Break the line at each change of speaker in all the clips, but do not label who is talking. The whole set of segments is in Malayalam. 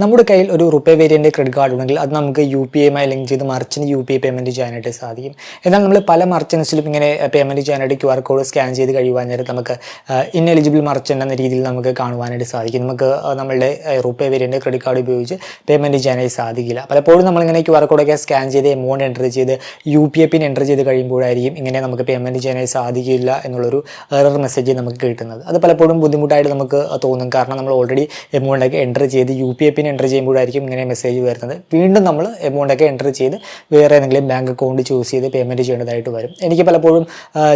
നമ്മുടെ കയ്യിൽ ഒരു റുപ്പേ വേരിയന്റ് ക്രെഡിറ്റ് കാർഡ് ഉണ്ടെങ്കിൽ അത് നമുക്ക് യു പി ഐയുമായി ലിങ്ക് ചെയ്ത് മർച്ചന് യു പി ഐ പേയ്മെന്റ് ചെയ്യാനായിട്ട് സാധിക്കും. എന്നാൽ നമ്മൾ പല മർച്ചൻസിലും ഇങ്ങനെ പേയ്മെന്റ് ചെയ്യാനായിട്ട് ക്യു ആർ കോഡ് സ്കാൻ ചെയ്ത് കഴിയുവാൻ നേരം നമുക്ക് ഇന്നെലിജിബിൾ മർച്ചന്റ് എന്ന രീതിയിൽ നമുക്ക് കാണുവാനായിട്ട് സാധിക്കും. നമുക്ക് നമ്മളുടെ റുപ്പേ വേരിയന്റ് ക്രെഡിറ്റ് കാർഡ് ഉപയോഗിച്ച് പേയ്മെന്റ് ചെയ്യാനായി സാധിക്കില്ല. പലപ്പോഴും നമ്മളിങ്ങനെ ക്യു ആർ കോഡൊക്കെ സ്കാൻ ചെയ്ത് എമൗണ്ട് എന്റർ ചെയ്ത് U P I PIN enter ചെയ്ത് കഴിയുമ്പോഴായിരിക്കും ഇങ്ങനെ നമുക്ക് പേയ്മെന്റ് ചെയ്യാനായി സാധിക്കില്ല എന്നുള്ളൊരു എറർ മെസ്സേജ് നമുക്ക് കിട്ടുന്നത്. അത് പലപ്പോഴും ബുദ്ധിമുട്ടായിട്ട് നമുക്ക് തോന്നും. കാരണം നമ്മൾ ഓൾറെഡി എമൗണ്ടൊക്കെ എന്റർ ചെയ്ത് U P I PIN enter ചെയ്യുമ്പോഴായിരിക്കും ഇങ്ങനെ മെസ്സേജ് വരുന്നത്. വീണ്ടും നമ്മൾ എമൗണ്ടൊക്കെ എന്റർ ചെയ്ത് വേറെ ഏതെങ്കിലും ബാങ്ക് അക്കൗണ്ട് ചൂസ് ചെയ്ത് പേയ്മെന്റ് ചെയ്യേണ്ടതായിട്ട് വരും. എനിക്ക് പലപ്പോഴും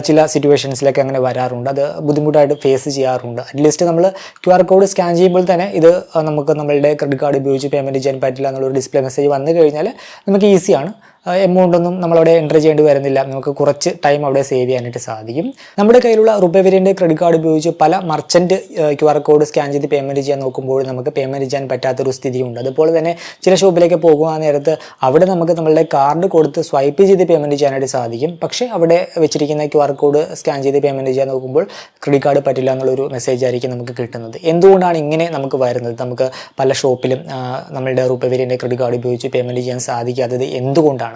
ചില സിറ്റുവേഷൻസിലൊക്കെ അങ്ങനെ വരാറുണ്ട്. അത് ബുദ്ധിമുട്ടായിട്ട് ഫേസ് ചെയ്യാറുണ്ട്. അറ്റ്ലീസ്റ്റ് നമ്മൾ ക്യു ആർ കോഡ് സ്കാൻ ചെയ്യുമ്പോൾ തന്നെ ഇത് നമുക്ക് നമ്മളുടെ ക്രെഡിറ്റ് കാർഡ് ഉപയോഗിച്ച് പേയ്മെന്റ് ചെയ്യാൻ പറ്റില്ല എന്നുള്ളൊരു ഡിസ്പ്ലേ മെസ്സേജ് വന്നു കഴിഞ്ഞാൽ നമുക്ക് ഈസിയാണ് എമൗണ്ട് ഒന്നും നമ്മളവിടെ എന്റർ ചെയ്യേണ്ടി വരുന്നില്ല. നമുക്ക് കുറച്ച് ടൈം അവിടെ സേവ് ചെയ്യാനായിട്ട് സാധിക്കും. നമ്മുടെ കയ്യിലുള്ള റുപ്പേ വേരിയന്റ് ക്രെഡിറ്റ് കാർഡ് ഉപയോഗിച്ച് പല merchant Q R code scan ചെയ്ത് പേയ്മെന്റ് ചെയ്യാൻ നോക്കുമ്പോൾ നമുക്ക് പേയ്മെന്റ് ചെയ്യാൻ പറ്റാത്തൊരു സ്ഥിതിയുണ്ട്. അതുപോലെ തന്നെ ചില ഷോപ്പിലേക്ക് പോകുക നേരത്ത് അവിടെ നമുക്ക് നമ്മളുടെ കാർഡ് കൊടുത്ത് സ്വൈപ്പ് ചെയ്ത് പേയ്മെന്റ് ചെയ്യാനായിട്ട് സാധിക്കും. പക്ഷേ അവിടെ വെച്ചിരിക്കുന്ന ക്യു ആർ കോഡ് സ്കാൻ ചെയ്ത് പേയ്മെന്റ് ചെയ്യാൻ നോക്കുമ്പോൾ ക്രെഡിറ്റ് കാർഡ് പറ്റില്ല എന്നുള്ളൊരു മെസ്സേജ് ആയിരിക്കും നമുക്ക് കിട്ടുന്നത്. എന്തുകൊണ്ടാണ് ഇങ്ങനെ നമുക്ക് വരുന്നത്? നമുക്ക് പല ഷോപ്പിലും നമ്മളുടെ റുപ്പേ വേരിയന്റ് ക്രെഡിറ്റ് കാർഡ് ഉപയോഗിച്ച് പേയ്മെന്റ് ചെയ്യാൻ സാധിക്കാത്തത് എന്തുകൊണ്ടാണ്?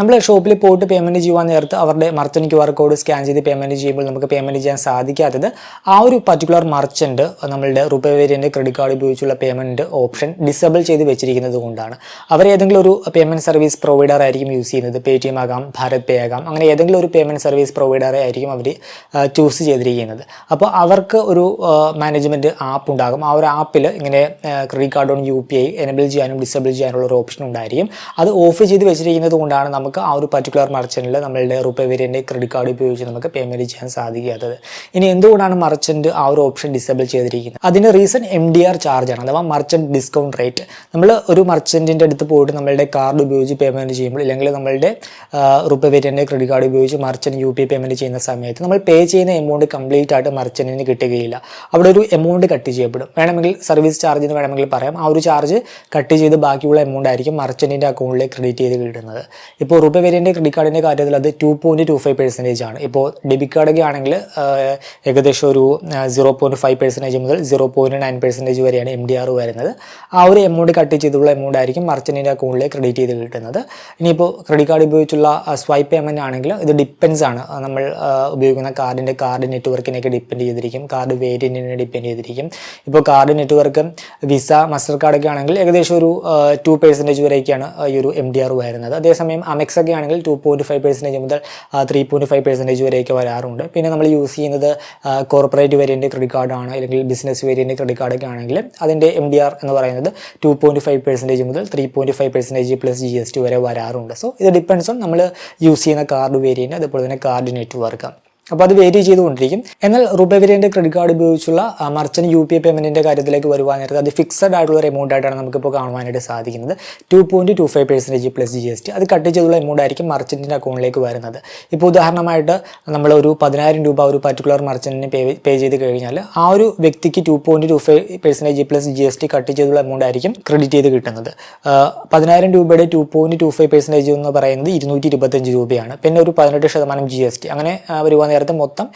നമ്മൾ ഷോപ്പിൽ പോയിട്ട് പേയ്മെന്റ് ചെയ്യുവാൻ നേരത്ത് അവരുടെ merchant Q R code scan ചെയ്ത് പേയ്മെന്റ് ചെയ്യുമ്പോൾ നമുക്ക് പേയ്മെന്റ് ചെയ്യാൻ സാധിക്കാത്തത് ആ ഒരു പർട്ടിക്കുലർ മർച്ചന്റ് നമ്മളുടെ റുപ്പേ വേരിയന്റെ ക്രെഡിറ്റ് കാർഡ് ഉപയോഗിച്ചുള്ള പേയ്മെന്റ് ഓപ്ഷൻ ഡിസേബിൾ ചെയ്ത് വെച്ചിരിക്കുന്നത് കൊണ്ടാണ്. അവർ ഏതെങ്കിലും ഒരു പേയ്മെന്റ് സർവീസ് പ്രൊവൈഡർ ആയിരിക്കും യൂസ് ചെയ്യുന്നത്. പേ ടി എം ആകാം ഭാരത് പേ ആകാം അങ്ങനെ ഏതെങ്കിലും ഒരു പേയ്മെന്റ് സർവീസ് പ്രൊവൈഡറെ ആയിരിക്കും അവർ ചൂസ് ചെയ്തിരിക്കുന്നത്. അപ്പോൾ അവർക്ക് ഒരു മാനേജ്മെന്റ് ആപ്പ് ഉണ്ടാകും. ആ ഒരു ആപ്പിൽ ഇങ്ങനെ credit card on U P I enable ചെയ്യാനും ഡിസബിൾ ചെയ്യാനുള്ള ഒരു ഓപ്ഷൻ ഉണ്ടായിരിക്കും. അത് ഓഫ് ചെയ്ത് വെച്ചിരിക്കുന്നത് കൊണ്ടാണ് നമുക്ക് ആ ഒരു പർട്ടിക്കുലർ മർച്ചന്റിൽ നമ്മളുടെ റുപ്പേ വേരിയന്റെ ക്രെഡിറ്റ് കാർഡ് ഉപയോഗിച്ച് നമുക്ക് പേയ്മെന്റ് ചെയ്യാൻ സാധിക്കാത്തത്. ഇനി എന്തുകൊണ്ടാണ് മർച്ചന്റ് ആ ഒരു ഓപ്ഷൻ ഡിസേബിൾ ചെയ്തിരിക്കുന്നത്? അതിന് reason M D R charge ആണ് അഥവാ മർച്ചന്റ് ഡിസ്കൗണ്ട് റേറ്റ് നമ്മൾ ഒരു മർച്ചന്റിന്റെ അടുത്ത് പോയിട്ട് നമ്മളുടെ കാർഡ് ഉപയോഗിച്ച് പേയ്മെന്റ് ചെയ്യുമ്പോൾ ഇല്ലെങ്കിൽ നമ്മളുടെ റുപ്പേ വേരിയന്റെ ക്രെഡിറ്റ് കാർഡ് ഉപയോഗിച്ച് മർച്ചന്റ് യു പി പേയ്മെന്റ് ചെയ്യുന്ന സമയത്ത് നമ്മൾ പേ ചെയ്യുന്ന എമൗണ്ട് കംപ്ലീറ്റ് ആയിട്ട് മർച്ചന്റിന് കിട്ടുകയില്ല. അവിടെ ഒരു എമൗണ്ട് കട്ട് ചെയ്യപ്പെടും. വേണമെങ്കിൽ സർവീസ് ചാർജ് എന്ന് വേണമെങ്കിൽ പറയാം. ആ ഒരു ചാർജ് കട്ട് ചെയ്ത് ബാക്കിയുള്ള എമൗണ്ട് ആയിരിക്കും മർച്ചന്റിന്റെ അക്കൗണ്ടിലേക്ക് ക്രെഡിറ്റ് ചെയ്ത് കിട്ടുന്നത്. ഇപ്പോൾ റുപ്പേ വേരിയന്റെ ക്രെഡിറ്റ് കാർഡിന്റെ കാര്യത്തിൽ അത് two point two five percentage ആണ്. ഇപ്പോൾ ഡെബിറ്റ് കാർഡൊക്കെ ആണെങ്കിൽ ഏകദേശം ഒരു സീറോ പോയിന്റ് ഫൈവ് പെർസെന്റേജ് മുതൽ സീറോ പോയിന്റ് നയൻ പെർസെന്റേജ് വരെയാണ് എം ഡി ആർ വരുന്നത്. ആ ഒരു എമൗണ്ട് കട്ട് ചെയ്തുള്ള എമൗണ്ട് ആയിരിക്കും മർച്ചന്റിന്റെ അക്കൗണ്ടിലേക്ക് ക്രെഡിറ്റ് ചെയ്ത് കിട്ടുന്നത്. ഇനിയിപ്പോൾ ക്രെഡിറ്റ് കാർഡ് ഉപയോഗിച്ചുള്ള സ്വൈപ്പ് പേയ്മെന്റ് ആണെങ്കിൽ ഇത് ഡിപ്പെൻസ് ആണ്. നമ്മൾ ഉപയോഗിക്കുന്ന കാർഡിന്റെ കാർഡ് നെറ്റ്വർക്കിനെയൊക്കെ ഡിപ്പെൻഡ് ചെയ്തിരിക്കും. കാർഡ് വേരിയന്റിനെ ഡിപ്പെൻഡ് ചെയ്തിരിക്കും. ഇപ്പോൾ കാർഡ് നെറ്റ്വർക്ക് വിസ മാസ്റ്റർ കാർഡൊക്കെ ആണെങ്കിൽ ഏകദേശം ഒരു ടു പെർസെന്റേജ് വരെയൊക്കെയാണ് ഈ ഒരു എം ഡി ആർ വരുന്നത്. അതേസമയം അമെക്സ് ഒക്കെ ആണെങ്കിൽ ടു പോയിന്റ് ഫൈവ് പെർസെന്റേജ് മുതൽ ത്രീ പോയിന്റ് ഫൈവ് പെർസെന്റേജ് വരെയൊക്കെ വരാറുണ്ട്. പിന്നെ നമ്മൾ യൂസ് ചെയ്യുന്നത് കോർപ്പറേറ്റ് വേരിയന്റ് ക്രെഡിറ്റ് കാർഡാണ് അല്ലെങ്കിൽ ബിസിനസ് വേരിയന്റ് ക്രെഡിറ്റ് കാർഡൊക്കെ ആണെങ്കിൽ അതിന്റെ എം ഡി ആർ എന്ന് പറയുന്നത് ടു പോയിന്റ് ഫൈവ് പെർസെന്റേജ് മുതൽ three point five percentage plus G S T വരെ വരാറുണ്ട്. സോ ഇത് ഡിപ്പെൻസ് ഓൺ നമ്മൾ യൂസ് ചെയ്യുന്ന കാർഡ് വേരിയന്റ് അതുപോലെ തന്നെ കാർഡ് നെറ്റ്വർക്ക് അപ്പോൾ അത് വേരി ചെയ്തുകൊണ്ടിരിക്കും. എന്നാൽ റുപേ വേരിയന്റെ ക്രെഡിറ്റ് കാർഡ് ഉപയോഗിച്ചുള്ള മർച്ചന്റ് യു പി ഐ പേയ്മെന്റിന്റെ കാര്യത്തിലേക്ക് വരുവാൻ നേരത്തെ അത് ഫിക്സഡ് ആയിട്ടുള്ള ഒരു എമൗണ്ട് ആയിട്ടാണ് നമുക്കിപ്പോൾ കാണുവാനായിട്ട് സാധിക്കുന്നത്. Two point two five percentage plus G S T അത് കട്ട് ചെയ്തുള്ള എമൗണ്ട് ആയിരിക്കും മർച്ചന്റിന്റെ അക്കൗണ്ടിലേക്ക് വരുന്നത്. ഇപ്പോൾ ഉദാഹരണമായിട്ട് നമ്മൾ ഒരു പതിനായിരം രൂപ ഒരു പർട്ടിക്കുലർ മർച്ചന്റിന് പേ പേ ചെയ്ത് കഴിഞ്ഞാൽ ആ ഒരു വ്യക്തിക്ക് two point two five percentage plus G S T cut ചെയ്തുള്ള എമൗണ്ട് ആയിരിക്കും ക്രെഡിറ്റ് ചെയ്ത് കിട്ടുന്നത്. പതിനായിരം രൂപയുടെ two point two five percentage എന്ന് പറയുന്നത് ഇരുന്നൂറ്റി ഇരുപത്തഞ്ച് രൂപയാണ്. പിന്നെ ഒരു പതിനെട്ട് ശതമാനം ജി എസ് ടി അങ്ങനെ വരുവാൻ നേരത്തെ മൊത്തം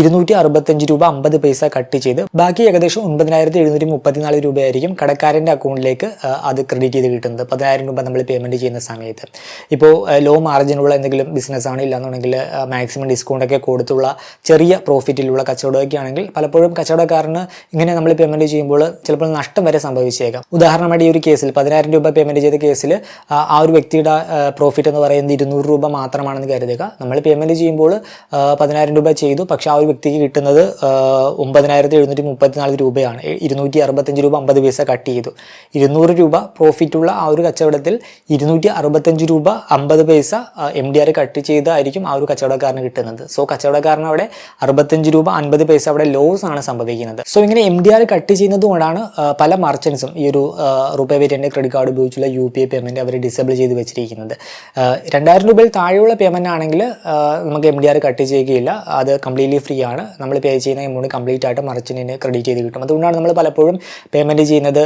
ഇരുന്നൂറ്റി അറുപത്തഞ്ച് രൂപ അമ്പത് പൈസ കട്ട് ചെയ്ത് ബാക്കി ഏകദേശം ഒൻപതിനായിരത്തി എഴുന്നൂറ്റി മുപ്പത്തിനാല് രൂപയായിരിക്കും കടക്കാരന്റെ അക്കൗണ്ടിലേക്ക് അത് ക്രെഡിറ്റ് ചെയ്ത് കിട്ടുന്നത്. പതിനായിരം രൂപ നമ്മൾ പേയ്മെന്റ് ചെയ്യുന്ന സമയത്ത്. ഇപ്പോൾ ലോ മാർജിനുള്ള എന്തെങ്കിലും ബിസിനസ് ബിസിനസ്സാണ് ഇല്ലാന്നുണ്ടെങ്കിൽ മാക്സിമം ഡിസ്കൗണ്ട് ഒക്കെ കൊടുത്തുള്ള ചെറിയ പ്രോഫിറ്റിലുള്ള കച്ചവടമൊക്കെ ആണെങ്കിൽ പലപ്പോഴും കച്ചവടക്കാരന് ഇങ്ങനെ നമ്മൾ പേയ്മെന്റ് ചെയ്യുമ്പോൾ ചിലപ്പോൾ നഷ്ടം വരെ സംഭവിച്ചേക്കാം. ഉദാഹരണമായിട്ട് ഈ ഒരു കേസിൽ പതിനായിരം രൂപ പേയ്മെന്റ് ചെയ്ത കേസിൽ ആ ഒരു വ്യക്തിയുടെ പ്രോഫിറ്റ് എന്ന് പറയുന്നത് ഇരുന്നൂറ് രൂപ മാത്രമാണെന്ന് കരുതുക. നമ്മൾ പേയ്മെന്റ് ചെയ്യുമ്പോൾ ആ, പതിനായിരം രൂപ ചെയ്തു. പക്ഷേ ആ ഒരു വ്യക്തിക്ക് കിട്ടുന്നത് ഒമ്പതിനായിരത്തി എഴുന്നൂറ്റി മുപ്പത്തിനാല് രൂപയാണ്. ഇരുന്നൂറ്റി അറുപത്തഞ്ച് രൂപ അമ്പത് പൈസ കട്ട് ചെയ്തു. ഇരുന്നൂറ് രൂപ പ്രോഫിറ്റുള്ള ആ ഒരു കച്ചവടത്തിൽ ഇരുന്നൂറ്റി അറുപത്തഞ്ച് രൂപ അമ്പത് പൈസ എം ഡി ആർ കട്ട് ചെയ്തായിരിക്കും ആ ഒരു കച്ചവടക്കാരന് കിട്ടുന്നത്. സോ കച്ചവടക്കാരന് അവിടെ അറുപത്തഞ്ച് രൂപ അൻപത് പൈസ അവിടെ ലോസ് ആണ് സംഭവിക്കുന്നത്. സോ ഇങ്ങനെ എം ഡി ആർ കട്ട് ചെയ്യുന്നതുകൊണ്ടാണ് പല മർച്ചൻസും ഈ ഒരു റുപേ വേരിയന്റെ ക്രെഡിറ്റ് കാർഡ് ഉപയോഗിച്ചുള്ള യു പി ഐ പേയ്മെന്റ് അവർ ഡിസേബിൾ ചെയ്ത് വെച്ചിരിക്കുന്നത്. രണ്ടായിരം രൂപയിൽ താഴെയുള്ള പേയ്മെന്റ് ആണെങ്കിൽ നമുക്ക് എം ഡി ആർ കട്ട് ചെയ്യുകയില്ല. അത് കംപ്ലീറ്റ്ലി ഫ്രീ ആണ്. നമ്മൾ പേ ചെയ്യുന്ന എമൗണ്ട് കംപ്ലീറ്റ് ആയിട്ട് മർച്ചന്റിന് ക്രെഡിറ്റ് ചെയ്ത് കിട്ടും. അതുകൊണ്ടാണ് നമ്മൾ പലപ്പോഴും പേയ്മെന്റ് ചെയ്യുന്നത്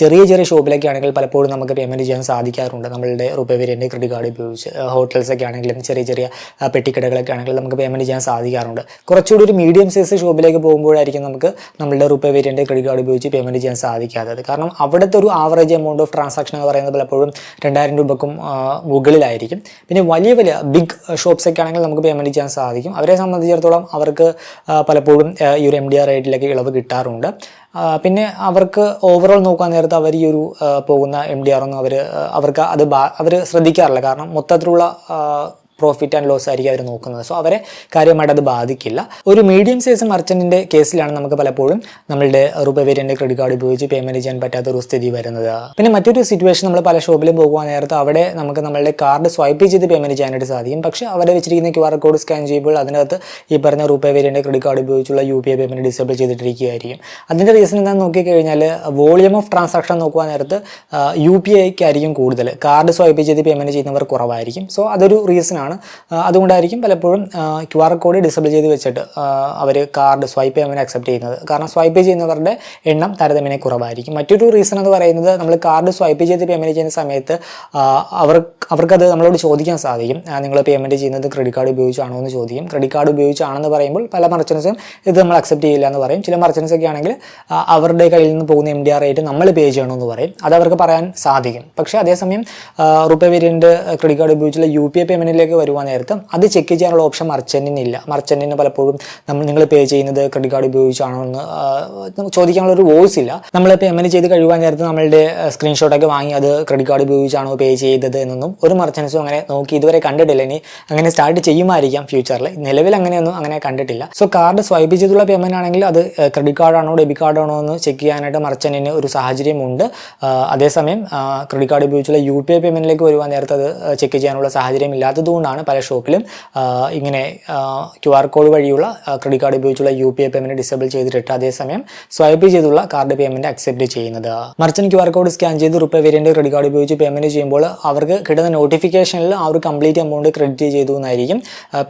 ചെറിയ ചെറിയ ഷോപ്പിലൊക്കെ ആണെങ്കിൽ പലപ്പോഴും നമുക്ക് പേയ്മെന്റ് ചെയ്യാൻ സാധിക്കാറുണ്ട്. നമ്മളുടെ റുപ്പേ വേരിയന്റെ ക്രെഡിറ്റ് കാർഡ് ഉപയോഗിച്ച് ഹോട്ടൽസൊക്കെ ആണെങ്കിലും ചെറിയ ചെറിയ പെട്ടിക്കടകളൊക്കെ ആണെങ്കിലും നമുക്ക് പേയ്മെന്റ് ചെയ്യാൻ സാധിക്കാറുണ്ട്. കുറച്ചുകൂടി ഒരു മീഡിയം സൈസ് ഷോപ്പിലേക്ക് പോകുമ്പോഴായിരിക്കും നമുക്ക് നമ്മളുടെ റുപ്പേ വേരിയന്റെ ക്രെഡിറ്റ് കാർഡ് ഉപയോഗിച്ച് പേയ്മെന്റ് ചെയ്യാൻ സാധിക്കാത്തത്. കാരണം അവിടുത്തെ ഒരു ആവറേജ് എമൗണ്ട് ഓഫ് ട്രാൻസാക്ഷൻ എന്ന് പറയുന്നത് പലപ്പോഴും രണ്ടായിരം രൂപക്കും മുകളിലായിരിക്കും. പിന്നെ വലിയ വലിയ ബിഗ് ഷോപ്പ്സൊക്കെ ആണെങ്കിൽ നമുക്ക് പേയ്മെന്റ് ചെയ്യാൻ സാധിക്കും. അവരെ സംബന്ധിച്ചിടത്തോളം അവർക്ക് പലപ്പോഴും ഈ ഒരു എം ഡി ആർ റേറ്റിലൊക്കെ ഇളവ് കിട്ടാറുണ്ട്. പിന്നെ അവർക്ക് ഓവറോൾ നോക്കാൻ നേരത്ത് അവർ ഈ ഒരു പോകുന്ന എം ഡി ആർ ഒന്നും അവർ അവർക്ക് അത് അവർ ശ്രദ്ധിക്കാറില്ല. കാരണം മൊത്തത്തിലുള്ള പ്രോഫിറ്റ് ആൻഡ് ലോസ് ആയിരിക്കും അവർ നോക്കുന്നത്. സോ അവരെ കാര്യമായിട്ട് അത് ബാധിക്കില്ല. ഒരു മീഡിയം സൈസ് മർച്ചന്റിന്റെ കേസിലാണ് നമുക്ക് പലപ്പോഴും നമ്മളുടെ റുപേ വേരിയന്റെ ക്രെഡിറ്റ് കാർഡ് ഉപയോഗിച്ച് പേയ്മെന്റ് ചെയ്യാൻ പറ്റാത്ത ഒരു സ്ഥിതി വരുന്നത്. പിന്നെ മറ്റൊരു സിറ്റുവേഷൻ നമ്മൾ പല ഷോപ്പിലും പോകുവാൻ നേരത്ത് അവിടെ നമുക്ക് നമ്മളുടെ കാർഡ് സ്വൈപ്പ് ചെയ്ത് പേയ്മെന്റ് ചെയ്യാനായിട്ട് സാധിക്കും. പക്ഷേ അവരെ വെച്ചിരിക്കുന്ന ക്യു ആർ കോഡ് സ്കാൻ ചെയ്യുമ്പോൾ അതിനകത്ത് ഈ പറഞ്ഞ റുപേ വേരിയന്റെ ക്രെഡിറ്റ് കാർഡ് ഉപയോഗിച്ചുള്ള U P I payment disable ചെയ്തിട്ടിരിക്കുകയായിരിക്കും. അതിന്റെ റീസൺ എന്താണെന്ന് നോക്കിക്കഴിഞ്ഞാൽ വോളിയം ഓഫ് ട്രാൻസാക്ഷൻ നോക്കുവാൻ നേരത്ത് യു പി ഐക്കായിരിക്കും കൂടുതൽ കാർഡ് സ്വൈപ്പ് ചെയ്ത് പേയ്മെന്റ് ചെയ്യുന്നവർ കുറവായിരിക്കും. സോ അതൊരു റീസണാണ് അതുകൊണ്ടായിരിക്കും പലപ്പോഴും ക്യു ആർ കോഡ് ഡിസബിൾ ചെയ്ത് വെച്ചിട്ട് അവർ കാർഡ് സ്വൈപ്പ് ചെയ്യാൻ അക്സെപ്റ്റ് ചെയ്യുന്നത്. കാരണം സ്വൈപ്പ് ചെയ്യുന്നവരുടെ എണ്ണം താരതമ്യേന കുറവായിരിക്കും. മറ്റൊരു റീസൺ എന്ന് പറയുന്നത് നമ്മൾ കാർഡ് സ്വൈപ്പ് ചെയ്ത് പേയ്മെന്റ് ചെയ്യുന്ന സമയത്ത് അവർക്ക് അവർ അവർക്കത് നമ്മളോട് ചോദിക്കാൻ സാധിക്കും. നിങ്ങൾ പേയ്മെന്റ് ചെയ്യുന്നത് ക്രെഡിറ്റ് കാർഡ് ഉപയോഗിച്ചാണോ എന്ന് ചോദിക്കും. ക്രെഡിറ്റ് കാർഡ് ഉപയോഗിച്ചാണെന്ന് പറയുമ്പോൾ പല മർച്ചൻസും ഇത് നമ്മൾ അക്സെപ്റ്റ് ചെയ്യില്ല എന്ന് പറയും. ചില മർച്ചൻസ് ഒക്കെ ആണെങ്കിൽ അവരുടെ കയ്യിൽ നിന്ന് പോകുന്ന എം ഡി ആർ റേറ്റ് നമ്മൾ പേ ചെയ്യണമെന്ന് പറയും. അത് അവർക്ക് പറയാൻ സാധിക്കും. പക്ഷേ അതേസമയം റുപ്പേ വേരിയന്റ് ക്രെഡിറ്റ് കാർഡ് ഉപയോഗിച്ചുള്ള യു പി ഐ പേയ്മെന്റിലേക്ക് വരുവാൻ നേരത്ത് അത് ചെക്ക് ചെയ്യാനുള്ള ഓപ്ഷൻ മർച്ചന്റിനില്ല മർച്ചന്റിന് പലപ്പോഴും നമ്മൾ നിങ്ങൾ പേ ചെയ്യുന്നത് ക്രെഡിറ്റ് കാർഡ് ഉപയോഗിച്ചാണോ എന്ന് ചോദിക്കാനുള്ള ഒരു വോയിസ് ഇല്ല. നമ്മൾ പേയ്മെന്റ് ചെയ്ത് കഴിയുവാൻ നേരത്ത് നമ്മളുടെ സ്ക്രീൻഷോട്ടൊക്കെ വാങ്ങി അത് ക്രെഡിറ്റ് കാർഡ് ഉപയോഗിച്ചാണോ പേ ചെയ്തത് എന്നൊന്നും ഒരു മർച്ചൻസും അങ്ങനെ നോക്കി ഇതുവരെ കണ്ടിട്ടില്ല. ഇനി അങ്ങനെ സ്റ്റാർട്ട് ചെയ്യുമായിരിക്കാം ഫ്യൂച്ചറിൽ നിലവിൽ അങ്ങനെയൊന്നും അങ്ങനെ കണ്ടിട്ടില്ല. സോ കാർഡ് സ്വൈപ്പ് ചെയ്തുള്ള പേയ്മെന്റ് ആണെങ്കിൽ അത് ക്രെഡിറ്റ് കാർഡാണോ ഡെബിറ്റ് കാർഡാണോ എന്ന് ചെക്ക് ചെയ്യാനായിട്ട് മർച്ചന്റിന് ഒരു സാഹചര്യമുണ്ട്. അതേസമയം ക്രെഡിറ്റ് കാർഡ് ഉപയോഗിച്ചുള്ള യു പി ഐ പേയ്മെന്റിലേക്ക് വരുവാൻ നേരത്തെ അത് ചെക്ക് ചെയ്യാനുള്ള സാഹചര്യം ഇല്ലാത്തതുകൊണ്ടാണ് പല ഷോപ്പിലും ഇങ്ങനെ ക്യു ആർ കോഡ് വഴിയുള്ള ക്രെഡിറ്റ് കാർഡ് ഉപയോഗിച്ചുള്ള U P I payment disable ചെയ്തിട്ടിട്ട് അതേസമയം സ്വൈപ്പ് ചെയ്തുള്ള കാർഡ് പേയ്മെന്റ് അക്സെപ്റ്റ് ചെയ്യുന്നത്. Merchant Q R code scan ചെയ്ത് റുപ്പേ വേരിയന്റ് ക്രെഡിറ്റ് കാർഡ് ഉപയോഗിച്ച് പേയ്മെന്റ് ചെയ്യുമ്പോൾ അവർക്ക് കിട്ടുന്ന നോട്ടിഫിക്കേഷനിൽ ആ ഒരു കംപ്ലീറ്റ് എമൗണ്ട് ക്രെഡിറ്റ് ചെയ്തു എന്നായിരിക്കും.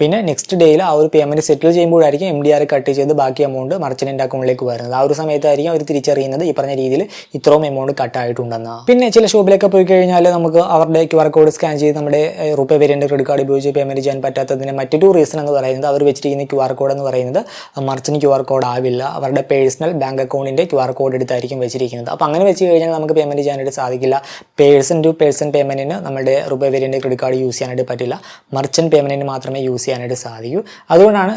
പിന്നെ നെക്സ്റ്റ് ഡേയിൽ ആ ഒരു പേയ്മെന്റ് സെറ്റിൽ ചെയ്യുമ്പോഴായിരിക്കും എം ഡി ആർ കട്ട് ചെയ്ത് ബാക്കി എമൗണ്ട് മർച്ചന്റിന്റെ അക്കൗണ്ടിലേക്ക് വരുന്നത്. ആ ഒരു സമയത്തായിരിക്കും അവർ തിരിച്ചറിയുന്നത് ഈ പറഞ്ഞ രീതിയിൽ ഇത്രയും എമൗണ്ട് കട്ടായിട്ടുണ്ടെന്ന് പിന്നെ ചില ഷോപ്പിലൊക്കെ പോയി കഴിഞ്ഞാൽ നമുക്ക് അവരുടെ ക്യു ആർ കോഡ് സ്കാൻ ചെയ്ത് നമ്മുടെ റുപ്പേ വേരിയന്റ് ക്രെഡിറ്റ് കാർഡ് ഉപയോഗിച്ച് പേയ്മെന്റ് ചെയ്യാൻ പറ്റാത്തതിന് മറ്റൊരു റീസൺ എന്ന് പറയുന്നത് അവർ വെച്ചിരിക്കുന്ന ക്യു ആർ കോഡ് എന്ന് പറയുന്നത് മർച്ചന്റ് ക്യു ആർ കോഡ് ആവില്ല. അവരുടെ പേഴ്സണൽ ബാങ്ക് അക്കൗണ്ടിന്റെ ക്യു ആർ കോഡ് എടുത്തായിരിക്കും വെച്ചിരിക്കുന്നത്. അപ്പോൾ അങ്ങനെ വെച്ച് കഴിഞ്ഞാൽ നമുക്ക് പേയ്മെന്റ് ചെയ്യാനായിട്ട് സാധിക്കില്ല. പേഴ്സൺ ടു പേഴ്സൺ പേയ്മെന്റിന് നമ്മുടെ RuPay variant credit card use ചെയ്യാനായിട്ട് പറ്റില്ല. മർച്ചന്റ് പേയ്മെന്റിന് മാത്രമേ യൂസ് ചെയ്യാനായിട്ട് സാധിക്കൂ. അതുകൊണ്ടാണ്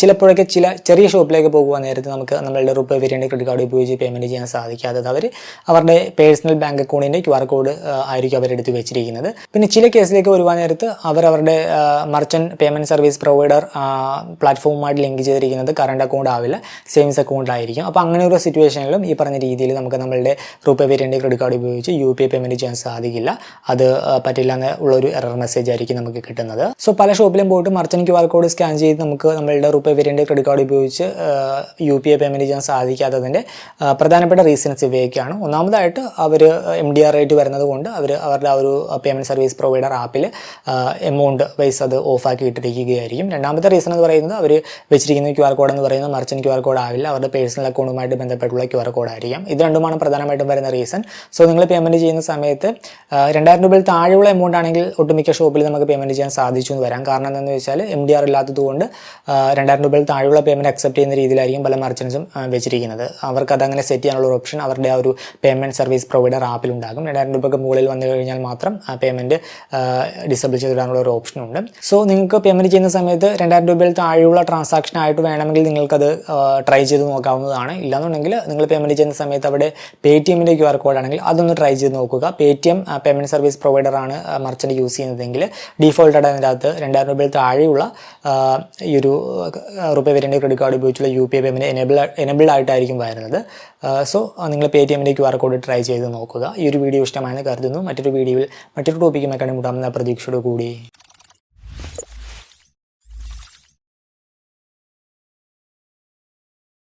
ചിലപ്പോഴൊക്കെ ചില ചെറിയ ഷോപ്പിലേക്ക് പോകുവാൻ നേരത്തെ നമുക്ക് നമ്മളുടെ റുപേ വേരിയന്റ് ക്രെഡിറ്റ് കാർഡ് ഉപയോഗിച്ച് പേയ്മെന്റ് ചെയ്യാൻ സാധിക്കാത്തത് അവർ അവരുടെ പേഴ്സണൽ ബാങ്ക് അക്കൗണ്ടിന്റെ ക്യു ആർ കോഡ് ആയിരിക്കും അവരെടുത്ത് വെച്ചിരിക്കുന്നത്. പിന്നെ ചില കേസിലേക്ക് വരുവാൻ നേരത്ത് അവർ അവരുടെ മർച്ചന്റ് പേയ്മെന്റ് സർവീസ് പ്രൊവൈഡർ പ്ലാറ്റ്ഫോമുമായിട്ട് ലിങ്ക് ചെയ്തിരിക്കുന്നത് കറണ്ട് അക്കൗണ്ട് ആവില്ല. സേവിങ്സ് അക്കൗണ്ടിലായിരിക്കും അപ്പോൾ അങ്ങനെ ഒരു സിറ്റുവേഷനിലും ഈ പറഞ്ഞ രീതിയിൽ നമുക്ക് നമ്മളുടെ റുപേ വേരിയന്റ് ക്രെഡിറ്റ് കാർഡ് ഉപയോഗിച്ച് യു പി ഐ പേയ്മെന്റ് ചെയ്യാൻ സാധിക്കില്ല. അത് പറ്റില്ല എന്ന് ഉള്ളൊരു എറർ മെസ്സേജ് ആയിരിക്കും നമുക്ക് കിട്ടുന്നത്. സോ പല ഷോപ്പിലും പോയിട്ട് merchant Q R code scan ചെയ്ത് നമുക്ക് നമ്മളുടെ റുപ്പേ വേരിയന്റ് ക്രെഡിറ്റ് കാർഡ് ഉപയോഗിച്ച് യു പി ഐ പേയ്മെന്റ് ചെയ്യാൻ സാധിക്കാത്തതിന്റെ പ്രധാനപ്പെട്ട റീസൺസ് ഇവയൊക്കെയാണ്. ഒന്നാമതായിട്ട് അവർ എം ഡി ആർ റേറ്റ് വരുന്നത് കൊണ്ട് അവർ അവരുടെ ആ ഒരു പേയ്മെന്റ് സർവീസ് പ്രൊവൈഡർ ആപ്പിൽ എമൗണ്ട് വൈസ് അത് ഓഫാക്കി ഇട്ടിരിക്കുകയായിരിക്കും. രണ്ടാമത്തെ റീസൺ എന്ന് പറയുന്നത് അവർ വെച്ചിരിക്കുന്ന ക്യു ആർ കോഡ് എന്ന് പറയുന്നത് മർച്ചന്റ് ക്യു ആർ കോഡ് ആവില്ല. അവരുടെ പേഴ്സണൽ അക്കൗണ്ടുമായിട്ട് ബന്ധപ്പെട്ടുള്ള ക്യു ആർ കോഡ് ആയിരിക്കും. ഇത് രണ്ടുമാണ് പ്രധാനമായിട്ടും വരുന്ന റീസൺ സോ നിങ്ങൾ പേയ്മെന്റ് ചെയ്യുന്ന സമയത്ത് രണ്ടായിരം രൂപയിൽ താഴെയുള്ള എമൗണ്ട് ആണെങ്കിൽ ഒട്ടുമിക്ക ഷോപ്പിൽ നമുക്ക് പേയ്മെന്റ് ചെയ്യാൻ സാധിച്ചു എന്ന് വരാം. കാരണം എന്താണെന്ന് വെച്ചാൽ എം ഡി ആർ ഇല്ലാത്തതുകൊണ്ട് രണ്ടായിരം രൂപയിൽ താഴെയുള്ള പേയ്മെന്റ് അക്സെപ്റ്റ് ചെയ്യുന്ന രീതിയിലായിരിക്കും പല മർച്ചൻസും വെച്ചിരിക്കുന്നത്. അവർക്ക് അതങ്ങനെ സെറ്റ് ചെയ്യാനുള്ള ഒരു ഓപ്ഷൻ അവരുടെ ആ ഒരു പേയ്മെന്റ് സർവീസ് പ്രൊവൈഡർ ആപ്പിൽ ആപ്പിലുണ്ടാകും രണ്ടായിരം രൂപയ്ക്ക് മുകളിൽ വന്നു കഴിഞ്ഞാൽ മാത്രം ആ പേയ്മെന്റ് ഡിസബിൾ ചെയ്തിടാനുള്ള ഒരു ഓപ്ഷൻ ഉണ്ട്. സോ നിങ്ങൾക്ക് പേയ്മെന്റ് ചെയ്യുന്ന സമയത്ത് രണ്ടായിരം രൂപയിൽ താഴെയുള്ള ട്രാൻസാക്ഷൻ ആയിട്ട് വേണമെങ്കിൽ നിങ്ങൾക്കത് ട്രൈ ചെയ്ത് നോക്കാവുന്നതാണ്. ഇല്ലാന്നുണ്ടെങ്കിൽ നിങ്ങൾ പേയ്മെന്റ് ചെയ്യുന്ന സമയത്ത് അവിടെ പേ ടി എമ്മിന്റെ ക്യു ആർ കോഡ് ആണെങ്കിൽ അതൊന്ന് ട്രൈ ചെയ്ത് നോക്കുക. Paytm payment service പ്രൊവൈഡറാണ് മർച്ചന്റ് യൂസ് ചെയ്യുന്നതെങ്കിൽ ഡീഫോൾട്ടായിട്ട് അതിനകത്ത് രണ്ടായിരം രൂപയിൽ താഴെയുള്ള ഈ ഒരു റുപ്പേ വേരിയന്റ് ക്രെഡിറ്റ് കാർഡ് ഉപയോഗിച്ചുള്ള U P I payment enable enabled ആയിട്ടായിരിക്കും വരുന്നത്. സോ നിങ്ങൾ പേ ടി എമ്മിന്റെ ക്യു ആർ കോഡ് ട്രൈ ചെയ്ത് നോക്കുക. ഈ ഒരു വീഡിയോ ഇഷ്ടമായെന്ന് കരുതുന്നു. മറ്റൊരു വീഡിയോയിൽ മറ്റൊരു ടോപ്പിക്കുമായി കണ്ടുമുട്ടാമെന്ന പ്രതീക്ഷയോട് കൂടി